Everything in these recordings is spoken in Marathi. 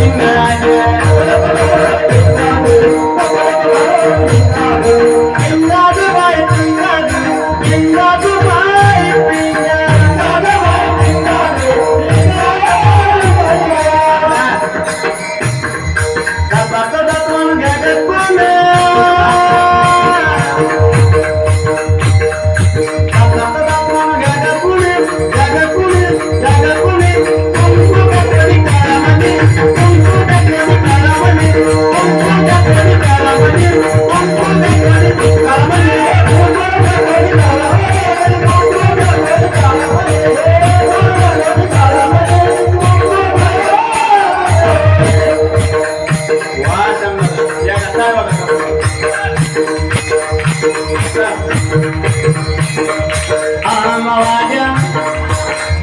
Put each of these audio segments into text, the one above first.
Thank you. आमवाद्या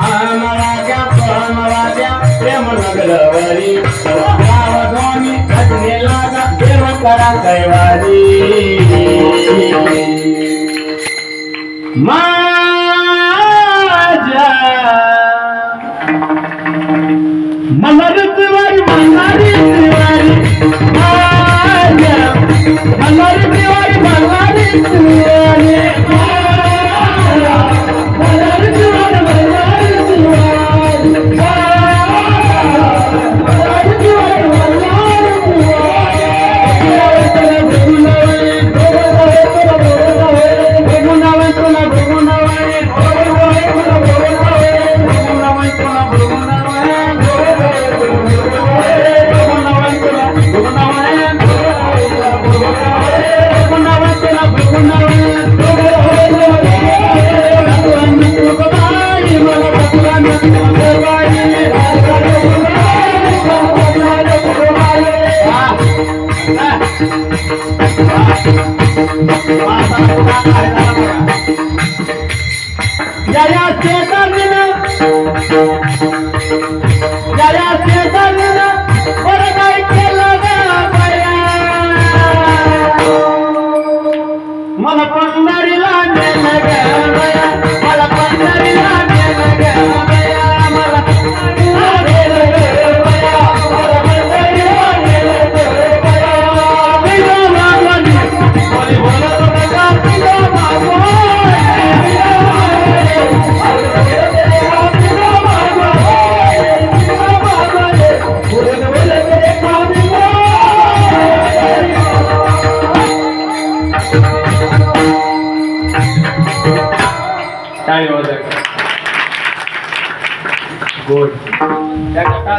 आमवाद्या परमवाद्या प्रेम नगरवरी गावधोनी अजने लागा देव करा कैवारी मा जया चेतन जया चेतन ताली हो जाए। गुड क्या क्या